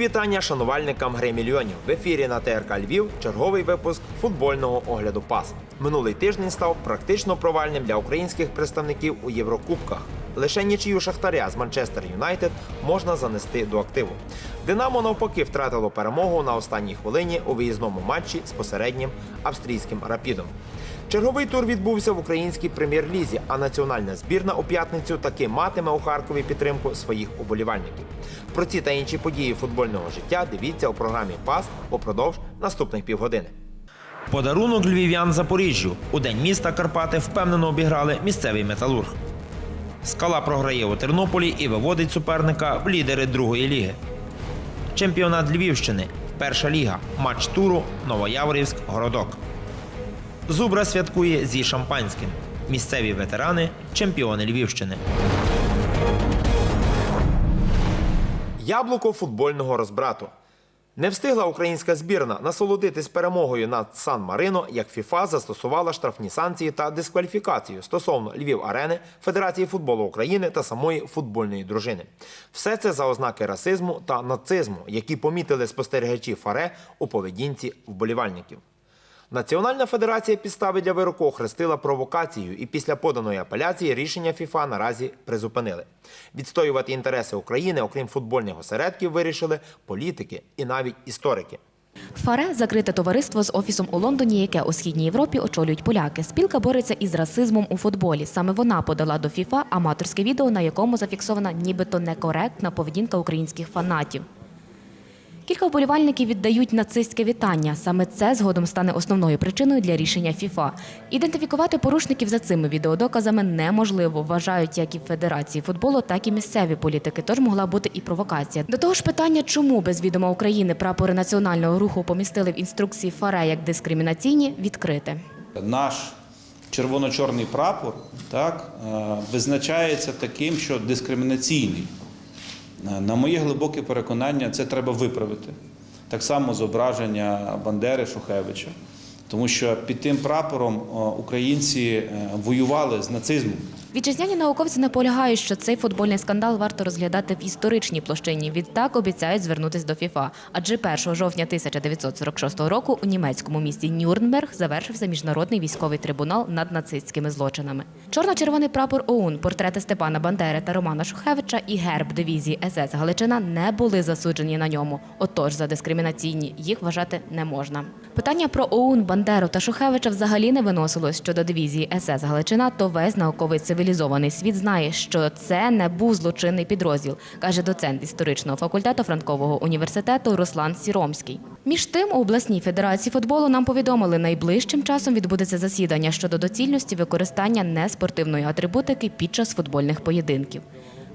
Вітання шанувальникам гри мільйонів. В ефірі на ТРК Львів черговий випуск футбольного огляду пас. Минулий тиждень став практично провальним для українських представників у Єврокубках. Лише нічию Шахтаря з Манчестер Юнайтед можна занести до активу. Динамо навпаки втратило перемогу на останній хвилині у виїзному матчі з посереднім австрійським рапідом. Черговий тур відбувся в українській прем'єр-лізі, а національна збірна у п'ятницю таки матиме у Харкові підтримку своїх уболівальників. Про ці та інші події футбольного життя дивіться у програмі Пас упродовж наступних півгодини. Подарунок львів'ян Запоріжжю. У день міста Карпати впевнено обіграли місцевий металург. Скала програє у Тернополі і виводить суперника в лідери другої ліги. Чемпіонат Львівщини. Перша ліга. Матч туру Новояворівськ Городок. Зубра святкує зі шампанським. Місцеві ветерани чемпіони Львівщини. Яблуко футбольного розбрату. Не встигла українська збірна насолодитись перемогою над Сан Марино, як ФІФА застосувала штрафні санкції та дискваліфікацію стосовно Львів Арени, Федерації футболу України та самої футбольної дружини. Все це за ознаки расизму та нацизму, які помітили спостерігачі ФАРЕ у поведінці вболівальників. Національна федерація підстави для вироку охрестила провокацією і після поданої апеляції рішення ФІФА наразі призупинили. Відстоювати інтереси України, окрім футбольних осередків, вирішили політики і навіть історики. ФАРЕ закрите товариство з офісом у Лондоні, яке у східній Європі очолюють поляки. Спілка бореться із расизмом у футболі. Саме вона подала до ФІФА аматорське відео, на якому зафіксована нібито некоректна поведінка українських фанатів. Кілька вболівальників віддають нацистське вітання. Саме це згодом стане основною причиною для рішення ФІФА. Ідентифікувати порушників за цими відеодоказами неможливо, вважають як і Федерації футболу, так і місцеві політики. Тож могла бути і провокація. До того ж, питання, чому без відома України прапори національного руху помістили в інструкції ФАРЕ як дискримінаційні, відкрите. Наш червоно-чорний прапор так, е, визначається таким, що дискримінаційний. На моє глибоке переконання, це треба виправити. Так само зображення Бандери Шухевича. Тому що під тим прапором українці е, воювали з нацизмом. Вітчизняні науковці наполягають, що цей футбольний скандал варто розглядати в історичній площині. Відтак обіцяють звернутись до ФІФА. Адже 1 жовтня 1946 року у німецькому місті Нюрнберг завершився міжнародний військовий трибунал над нацистськими злочинами. Чорно-червоний прапор ОУН, портрети Степана Бандери та Романа Шухевича і герб дивізії СС Галичина не були засуджені на ньому. Отож, за дискримінаційні їх вважати не можна. Питання про ОУН, Бандеру та Шухевича взагалі не виносилось щодо дивізії СС Галичина, то весь науковий цивілізований світ знає, що це не був злочинний підрозділ, каже доцент історичного факультету Франкового університету Руслан Сіромський. Між тим, у обласній федерації футболу нам повідомили, найближчим часом відбудеться засідання щодо доцільності використання неспортивної атрибутики під час футбольних поєдинків.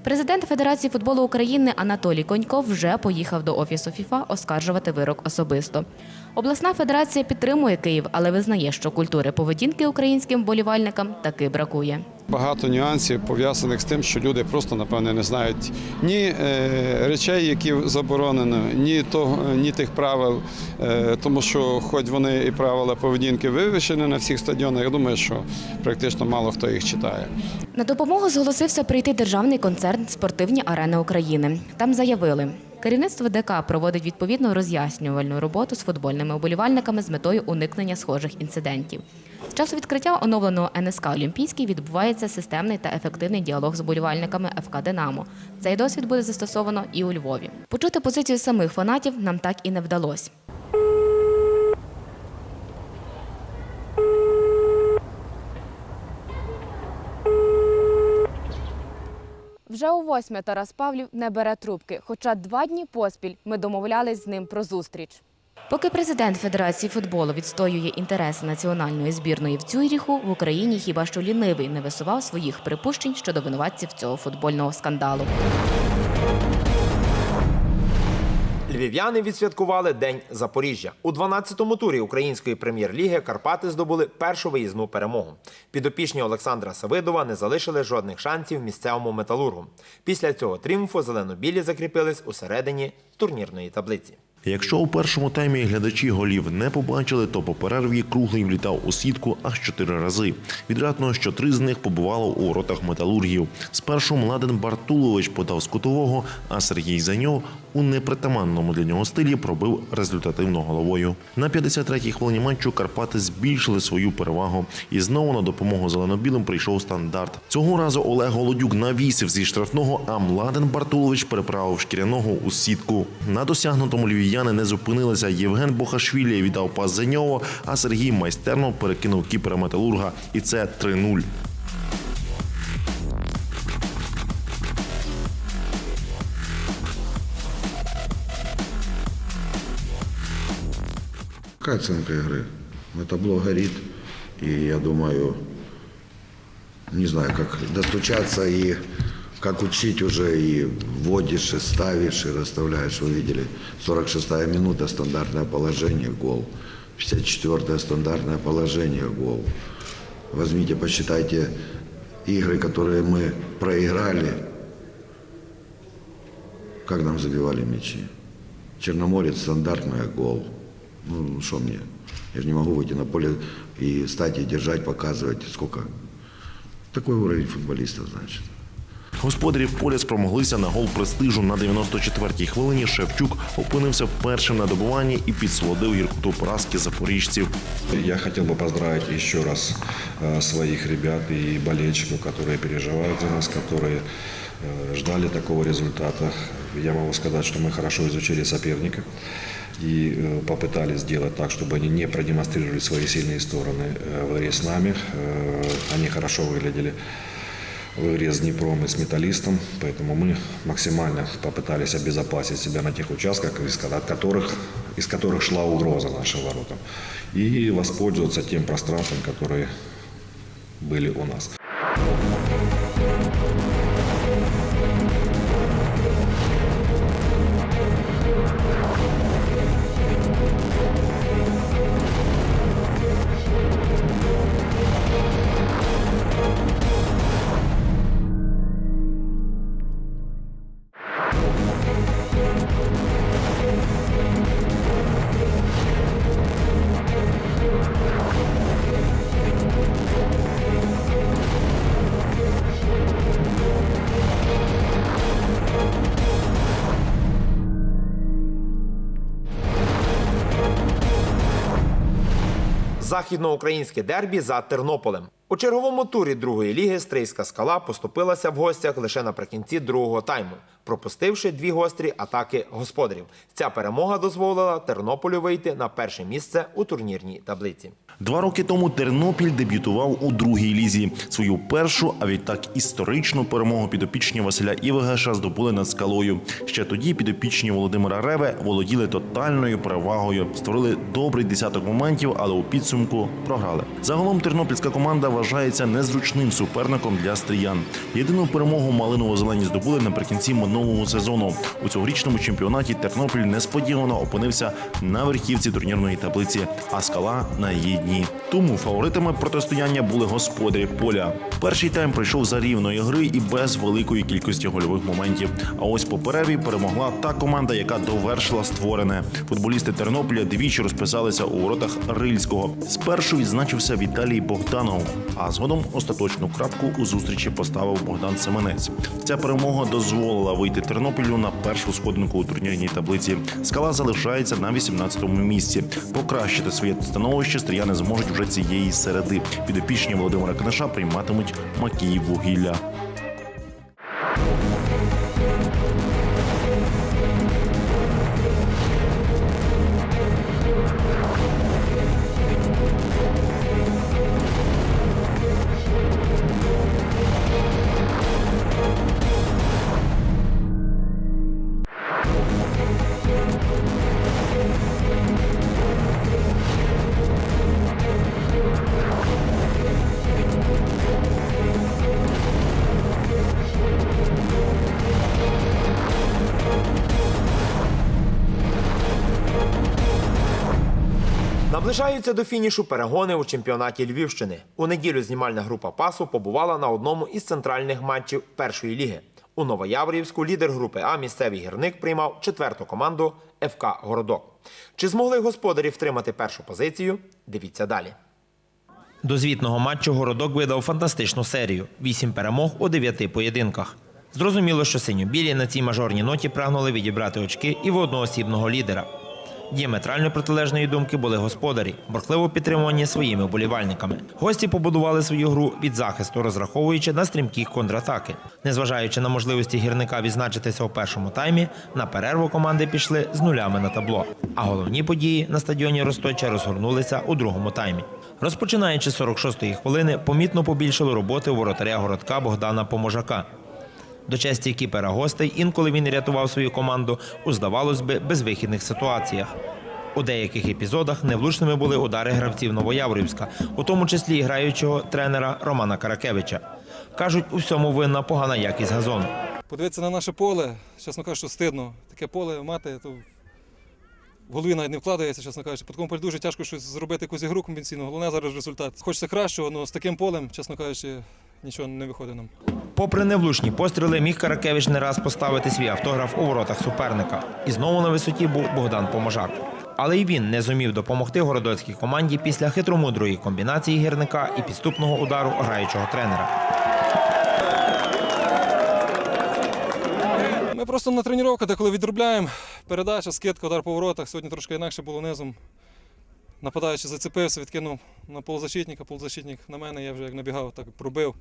Президент Федерації футболу України Анатолій Коньков вже поїхав до офісу ФІФА оскаржувати вирок особисто. Обласна федерація підтримує Київ, але визнає, що культури поведінки українським вболівальникам таки бракує. Багато нюансів пов'язаних з тим, що люди просто напевне не знають ні е, речей, які заборонено, ні того, ні тих правил, е, тому що, хоч вони і правила поведінки вивішені на всіх стадіонах, я думаю, що практично мало хто їх читає. На допомогу зголосився прийти державний концерн Спортивні арени України. Там заявили. Керівництво ДК проводить відповідну роз'яснювальну роботу з футбольними оболівальниками з метою уникнення схожих інцидентів. З часу відкриття оновленого НСК Олімпійський відбувається системний та ефективний діалог з оболівальниками ФК Динамо. Цей досвід буде застосовано і у Львові. Почути позицію самих фанатів нам так і не вдалося. Вже у восьме Тарас Павлів не бере трубки, хоча два дні поспіль ми домовлялись з ним про зустріч. Поки президент Федерації футболу відстоює інтереси національної збірної в Цюріху, в Україні хіба що лінивий не висував своїх припущень щодо винуватців цього футбольного скандалу. Львів'яни відсвяткували День Запоріжжя. У 12-му турі української прем'єр-ліги Карпати здобули першу виїзну перемогу. Підопічні Олександра Савидова не залишили жодних шансів місцевому металургу. Після цього тріумфу зелено-білі закріпились у середині турнірної таблиці. Якщо у першому таймі глядачі голів не побачили, то по перерві круглий влітав у сітку аж чотири рази. Відрадно, що три з них побувало у воротах металургів. Спершу Младен Бартулович подав з кутового, а Сергій Заньов у непритаманному для нього стилі пробив результативно головою. На 53-й хвилині матчу Карпати збільшили свою перевагу. І знову на допомогу зелено-білим прийшов стандарт. Цього разу Олег Голодюк навісив зі штрафного, а Младен Бартулович переправив шкіряного у сітку. На досягнутому львів'яни не зупинилися. Євген Бохашвілі віддав пас Заньово, а Сергій майстерно перекинув кіпера металурга. І це 3-0. Какая оценка игры? Табло горит, и я думаю, не знаю, как достучаться и как учить уже, и вводишь, и ставишь, и расставляешь. Вы видели, 46-я минута, стандартное положение, гол. 54-е стандартное положение, гол. Возьмите, посчитайте игры, которые мы проиграли. Как нам забивали мячи? Черноморец, стандартный гол. Ну, что мне? Я же не могу выйти на поле и стать и держать, показывать. Сколько? Такой уровень футболистов, значит. Господарі поля спромоглися на гол престижу на 94-й хвилині. Шевчук опинився першим на добуванні і підсолодив гіркоту поразки запоріжців. Я хотел бы поздравить еще раз э, своих ребят и болельщиков, которые переживают за нас, которые э, ждали такого результата. Я могу сказать, что мы хорошо изучили соперника и э, попытались сделать так, чтобы они не продемонстрировали свои сильные стороны э, в игре с нами. Э, Они хорошо выглядели в игре с Днепром и с Металлистом, поэтому мы максимально попытались обезопасить себя на тех участках, из ко- от которых, из которых шла угроза нашим воротам, и воспользоваться тем пространством, которые были у нас. Західноукраїнське дербі за Тернополем. У черговому турі другої ліги Стрийська скала поступилася в гостях лише наприкінці другого тайму, пропустивши дві гострі атаки господарів. Ця перемога дозволила Тернополю вийти на перше місце у турнірній таблиці. Два роки тому Тернопіль дебютував у другій лізі. Свою першу, а відтак історичну перемогу підопічні Василя Івегеша здобули над скалою. Ще тоді підопічні Володимира Реве володіли тотальною перевагою, створили добрий десяток моментів, але у підсумку програли. Загалом тернопільська команда вважається незручним суперником для стріян. Єдину перемогу малиново-зелені здобули наприкінці минулого сезону. У цьогорічному чемпіонаті Тернопіль несподівано опинився на верхівці турнірної таблиці, а скала на її дні. Тому фаворитами протистояння були господарі поля. Перший тайм пройшов за рівної гри і без великої кількості гольових моментів. А ось по перерві перемогла та команда, яка довершила створене. Футболісти Тернополя двічі розписалися у воротах Рильського. Спершу відзначився Віталій Богданов, а згодом остаточну крапку у зустрічі поставив Богдан Семенець. Ця перемога дозволила вийти Тернопілю на першу сходинку у турнірній таблиці. Скала залишається на 18-му місці. Покращити своє становище стріяни зможуть вже цієї середи. Підопічні Володимира Книша прийматимуть Макіїв вугілля. Наближаються до фінішу перегони у чемпіонаті Львівщини. У неділю знімальна група пасу побувала на одному із центральних матчів першої ліги. У Новояворівську лідер групи А місцевий гірник приймав четверту команду ФК Городок. Чи змогли господарі втримати першу позицію? Дивіться далі. До звітного матчу Городок видав фантастичну серію: вісім перемог у дев'яти поєдинках. Зрозуміло, що синьо-білі на цій мажорній ноті прагнули відібрати очки і в одноосібного лідера. Діаметрально протилежної думки були господарі, борхливо підтримувані своїми вболівальниками. Гості побудували свою гру від захисту, розраховуючи на стрімкі контратаки. Незважаючи на можливості гірника відзначитися у першому таймі, на перерву команди пішли з нулями на табло. А головні події на стадіоні Росточа розгорнулися у другому таймі. Розпочинаючи з 46-ї хвилини, помітно побільшили роботи воротаря городка Богдана Поможака. До честі кіпера гостей інколи він рятував свою команду у, здавалось би, безвихідних ситуаціях. У деяких епізодах невлучними були удари гравців Новояврівська, у тому числі і граючого тренера Романа Каракевича. Кажуть, у всьому винна погана якість газону. Подивитися на наше поле, чесно кажучи, стидно. Таке поле мати, то в голові навіть не вкладається, чесно кажучи. По такому полі дуже тяжко щось зробити якусь ігру комбінційну. Головне зараз результат. Хочеться кращого, але з таким полем, чесно кажучи, нічого не виходить нам. Попри невлучні постріли, міг Каракевич не раз поставити свій автограф у воротах суперника. І знову на висоті був Богдан Поможак. Але й він не зумів допомогти городоцькій команді після хитромудрої комбінації гірника і підступного удару граючого тренера. Ми просто на тренуваннях, коли відробляємо, передача, скидка, удар по воротах. Сьогодні трошки інакше було низом. Нападаючи зацепився, відкинув на полузащитника, полузащитник на мене, я вже як набігав, так пробив.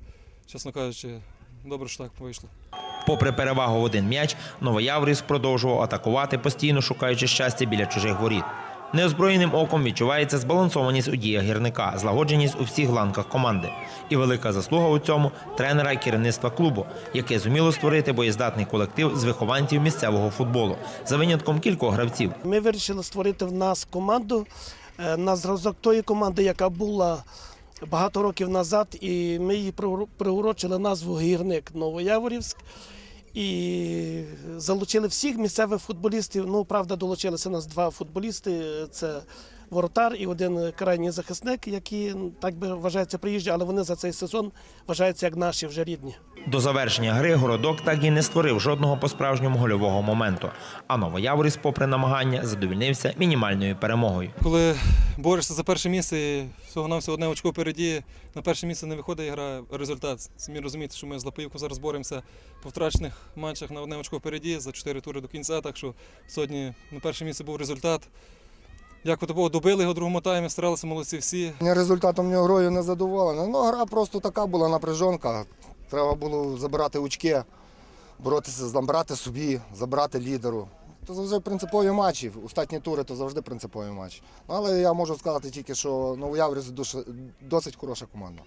Чесно кажучи, добре, що так вийшло. Попри перевагу в один м'яч, Новояврівськ продовжував атакувати, постійно шукаючи щастя біля чужих воріт. Неозброєним оком відчувається збалансованість у діях гірника, злагодженість у всіх ланках команди. І велика заслуга у цьому тренера і керівництва клубу, яке зуміло створити боєздатний колектив з вихованців місцевого футболу за винятком кількох гравців. Ми вирішили створити в нас команду на зразок тої команди, яка була багато років назад, і ми її приурочили назву Гірник Новояворівськ. І залучили всіх місцевих футболістів. Ну, правда, долучилися нас два футболісти: це воротар і один крайній захисник, які так би вважаються приїжджі, але вони за цей сезон вважаються як наші вже рідні. До завершення гри городок так і не створив жодного по-справжньому гольового моменту. А Новояворівськ, попри намагання, задовільнився мінімальною перемогою. Коли борешся за перше місце, і всього нам одне очко впереді, на перше місце не виходить і гра результат. Самі розумієте, що ми з Лапаївкою зараз боремося по втрачених матчах на одне очко впереді за 4 тури до кінця. Так що сьогодні на перше місце був результат. Дякую Богу, добили його другому таймі, старалися молодці всі. Результатом нього грою не задоволений. Ну, гра просто така була напряжонка. Треба було забирати очки, боротися, забрати собі, забрати лідеру. Це завжди принципові матчі. Остатні тури то завжди принципові матчі. Ну, але я можу сказати тільки, що Новояврівськ дуже- досить хороша команда.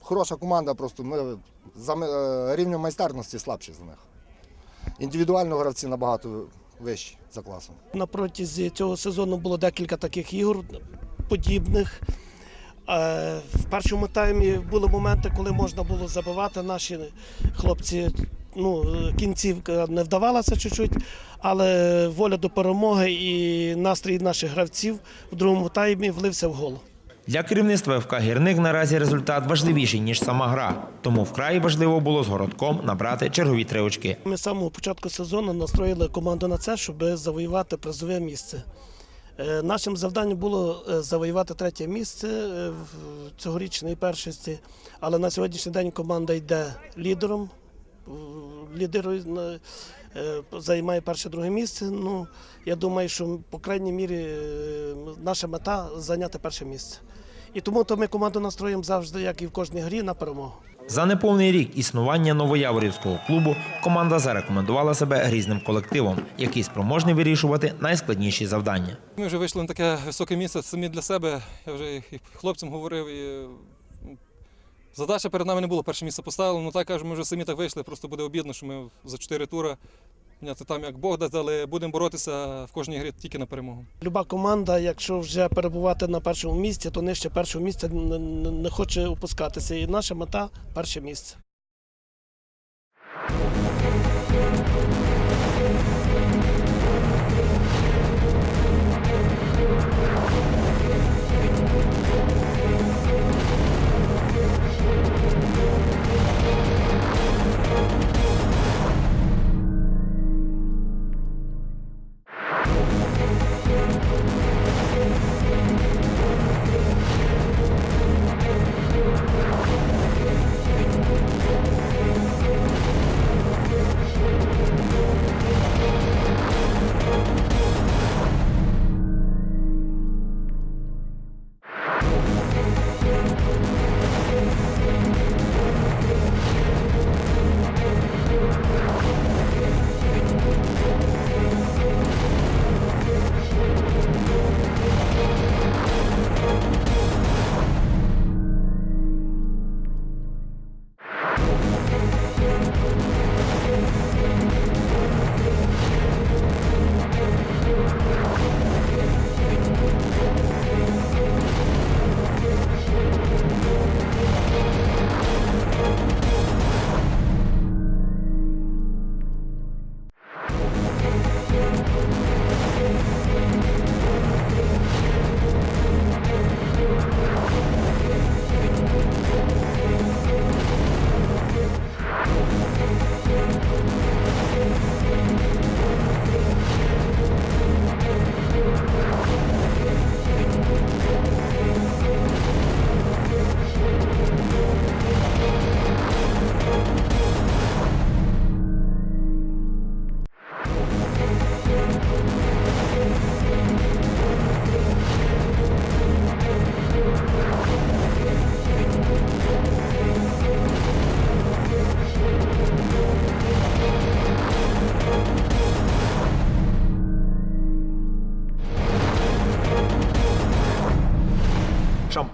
Хороша команда, просто ми за е, рівнем майстерності слабші за них. Індивідуально гравці набагато вищі за класом. На протязі цього сезону було декілька таких ігор подібних. Е, В першому таймі були моменти, коли можна було забивати. Наші хлопці ну, кінцівка не вдавалася чуть-чуть, але воля до перемоги і настрій наших гравців в другому таймі влився в гол. Для керівництва ФК Гірник наразі результат важливіший, ніж сама гра. Тому вкрай важливо було з городком набрати чергові три очки. Ми з самого початку сезону настроїли команду на це, щоб завоювати призове місце. Е, Нашим завданням було е, завоювати третє місце е, в цьогорічній першості, але на сьогоднішній день команда йде лідером, е, займає перше-друге місце. Ну, я думаю, що по крайній мірі е, наша мета зайняти перше місце. І тому то ми команду настроїмо завжди, як і в кожній грі, на перемогу. За неповний рік існування новояворівського клубу команда зарекомендувала себе грізним колективом, який спроможний вирішувати найскладніші завдання. Ми вже вийшли на таке високе місце самі для себе. Я вже і хлопцям говорив. І... Задача перед нами не було перше місце поставили. Ну так кажу, ми вже самі так вийшли. Просто буде обідно, що ми за чотири тури. Понятно, там як Бог дасть, але будемо боротися в кожній грі тільки на перемогу. Люба команда, якщо вже перебувати на першому місці, то нижче першого місця не хоче опускатися. І наша мета перше місце.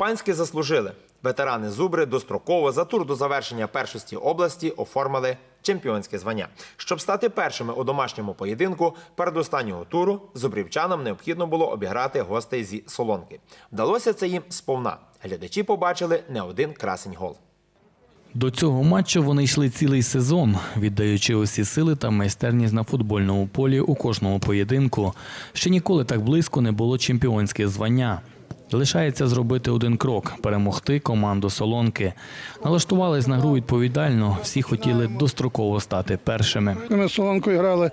Шампанське заслужили. Ветерани Зубри достроково за тур до завершення першості області оформили чемпіонське звання. Щоб стати першими у домашньому поєдинку, передостаннього туру зубрівчанам необхідно було обіграти гостей зі Солонки. Вдалося це їм сповна. Глядачі побачили не один красень гол. До цього матчу вони йшли цілий сезон, віддаючи усі сили та майстерність на футбольному полі у кожному поєдинку. Ще ніколи так близько не було чемпіонське звання. Лишається зробити один крок перемогти команду Солонки. Налаштувались на гру відповідально. Всі хотіли достроково стати першими. Ми з Солонкою грали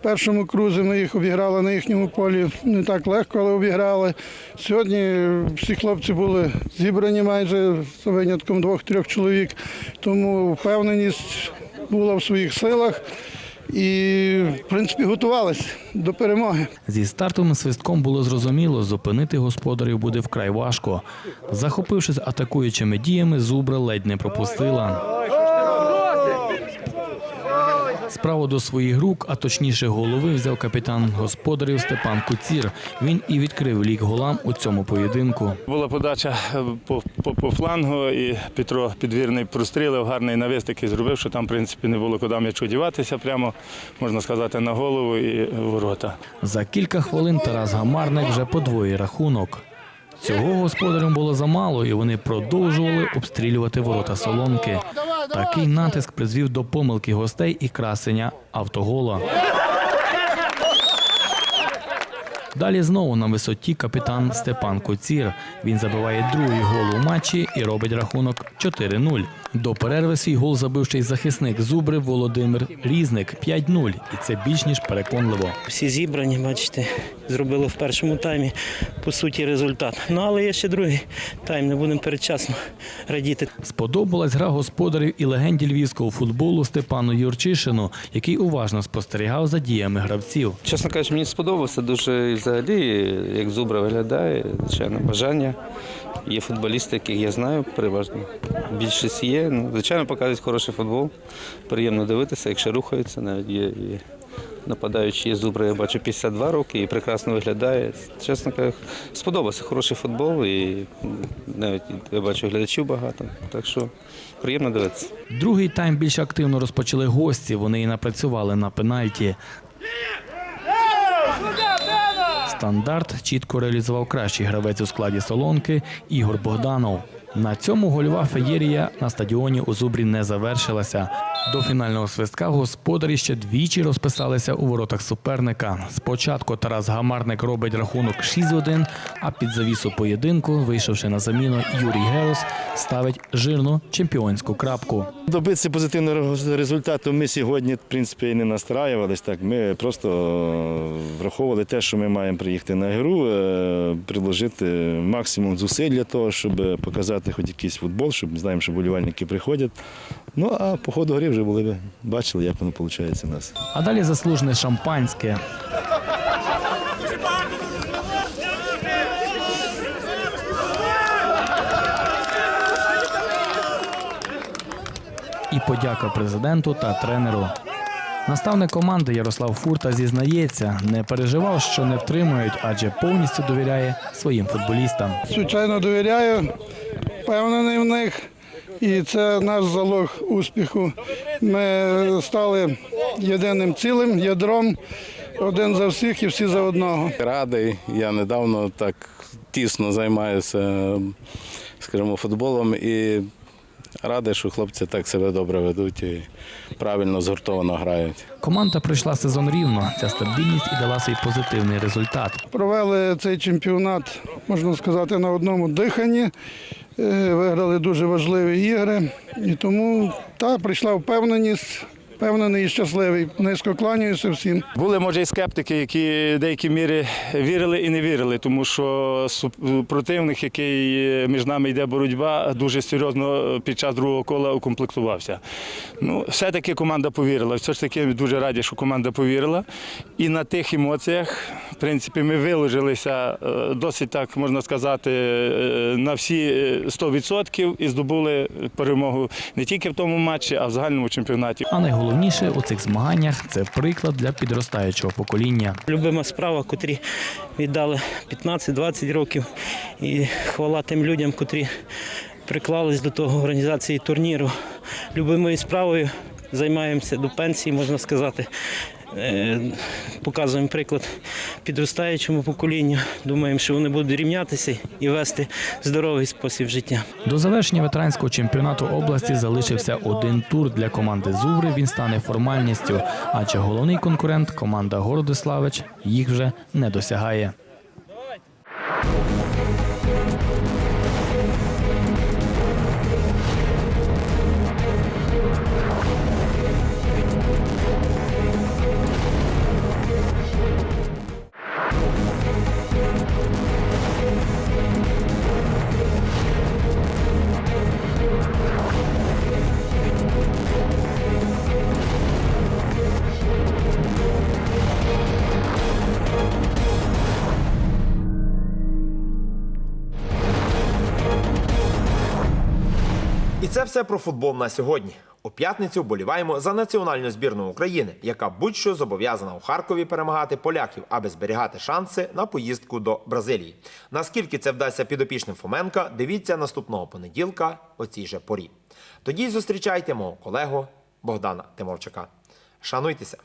в першому крузі, ми їх обіграли на їхньому полі. Не так легко, але обіграли. Сьогодні всі хлопці були зібрані майже за винятком двох-трьох чоловік, тому впевненість була в своїх силах і, в принципі, готувалися до перемоги. Зі стартовим свистком було зрозуміло, зупинити господарів буде вкрай важко. Захопившись атакуючими діями, зубра ледь не пропустила. Справу до своїх рук, а точніше голови, взяв капітан господарів Степан Куцір. Він і відкрив лік голам у цьому поєдинку. Була подача е, по, по, по флангу, і Петро підвірний прострілив, гарний навіс такий зробив, що там, в принципі, не було куди м'ячу діватися, прямо, можна сказати, на голову і ворота. За кілька хвилин Тарас Гамарник вже подвоїть рахунок. Цього господарям було замало, і вони продовжували обстрілювати ворота солонки. Такий натиск призвів до помилки гостей і красення автогола. Далі знову на висоті капітан Степан Коцір. Він забиває другий гол у матчі і робить рахунок 4-0. До перерви свій гол забив ще й захисник Зубри Володимир Різник 5-0. І це більш ніж переконливо. Всі зібрані, бачите, зробили в першому таймі по суті результат. Ну але є ще другий тайм, не будемо передчасно радіти. Сподобалась гра господарів і легенді львівського футболу Степану Юрчишину, який уважно спостерігав за діями гравців. Чесно кажучи, мені сподобалося дуже і взагалі, як зубра виглядає, звичайно, бажання. Є футболісти, яких я знаю, переважно. Більшість є. Ну, звичайно, показують хороший футбол. Приємно дивитися, якщо рухаються, навіть є і нападаючі є зубра, я бачу 52 роки і прекрасно виглядає. Чесно кажучи, сподобався хороший футбол і навіть я бачу глядачів багато. Так що приємно дивитися. Другий тайм більш активно розпочали гості. Вони і напрацювали на пенальті. Стандарт чітко реалізував кращий гравець у складі солонки Ігор Богданов. На цьому гольова феєрія на стадіоні у Зубрі не завершилася. До фінального свистка господарі ще двічі розписалися у воротах суперника. Спочатку Тарас Гамарник робить рахунок 6-1, а під завісу поєдинку, вийшовши на заміну Юрій Герос, ставить жирну чемпіонську крапку. Добитися позитивного результату ми сьогодні, в принципі, і не настраювались. Так, ми просто враховували те, що ми маємо приїхати на гру, е, приложити максимум зусиль для того, щоб показати хоч якийсь футбол, щоб ми знаємо, що болівальники приходять. Ну а по ходу гри вже були, бачили, як воно виходить у нас. А далі заслужене шампанське. І подяка президенту та тренеру. Наставник команди Ярослав Фурта зізнається, не переживав, що не втримують, адже повністю довіряє своїм футболістам. Звичайно, довіряю, впевнений в них. І це наш залог успіху. Ми стали єдиним цілим, ядром, один за всіх і всі за одного. Радий, я недавно так тісно займаюся, скажімо, футболом і радий, що хлопці так себе добре ведуть і правильно згуртовано грають. Команда пройшла сезон рівно. Ця стабільність і дала свій позитивний результат. Провели цей чемпіонат, можна сказати, на одному диханні. Е, Виграли дуже важливі ігри. І тому та прийшла впевненість, впевнений і щасливий. Низько кланяюся всім. Були, може, і скептики, які в деякій мірі вірили і не вірили, тому що противник, який між нами йде боротьба, дуже серйозно під час другого кола укомплектувався. Ну, все-таки команда повірила. Все ж таки дуже раді, що команда повірила. І на тих емоціях в принципі, ми виложилися е, досить так можна сказати е, на всі е, 100% і здобули перемогу не тільки в тому матчі, а в загальному чемпіонаті. А найголовніше у цих змаганнях це приклад для підростаючого покоління. Любима справа, котрі віддали 15-20 років. І хвала тим людям, котрі приклались до того організації турніру. Любимою справою займаємося до пенсії, можна сказати. Е, Показуємо приклад підростаючому поколінню. Думаємо, що вони будуть рівнятися і вести здоровий спосіб життя. До завершення ветеранського чемпіонату області залишився один тур для команди Зубри. Він стане формальністю, адже головний конкурент команда Городиславич їх вже не досягає. Це все про футбол на сьогодні. У п'ятницю вболіваємо за національну збірну України, яка будь-що зобов'язана у Харкові перемагати поляків, аби зберігати шанси на поїздку до Бразилії. Наскільки це вдасться підопічним Фоменка, дивіться наступного понеділка о цій же порі. Тоді зустрічайте мого колегу Богдана Тимовчака. Шануйтеся!